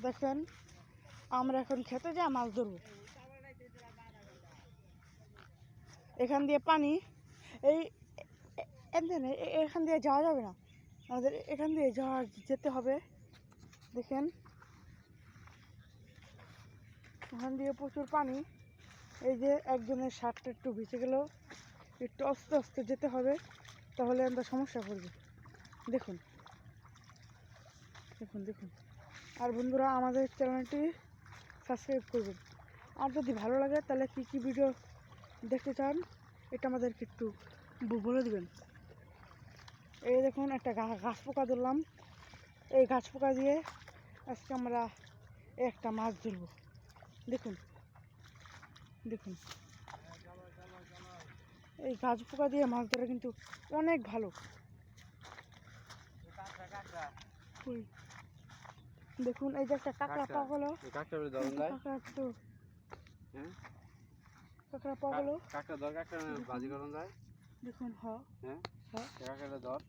দেখেন, আমরা এখন খেতে যাই মাছ ধরবো। এখান দিয়ে পানি, এই এ- এখান দিয়ে- এখান দিয়ে যাওয়া যাবে না আমাদের এখান দিয়ে যাওয়া যেতে হবে দেখেন এখান দিয়ে প্রচুর পানি এই যে একজনের শার্টটা একটু ভিজে গেল একটু আস্তে আস্তে যেতে হবে তাহলে আমরা সমস্যা করবে দেখুন দেখুন দেখুন আর বন্ধুরা আমাদের চ্যানেলটি সাবস্ক্রাইব করবেন। আর যদি ভালো লাগে তাহলে কী কী ভিডিও দেখতে চান এটা আমাদেরকে একটু বলে দেবেন। এই দেখুন একটা গাছ পোকা ধরলাম। এই গাছ পোকা দিয়ে আজকে আমরা একটা মাছ ধরবো। দেখুন দেখুন। এই গাছ পোকা দিয়ে মাছ ধরা কিন্তু অনেক ভালো। দেখুন এই যে একটা কাঁকড়া কাঁকড়া। ধরন যায় কাঁকড়া তো হ্যাঁ? কাঁকড়া কাকটা ধর বাজি করন যায় দেখুন হ। হ্যাঁ? হ্যাঁ কাকটা ধর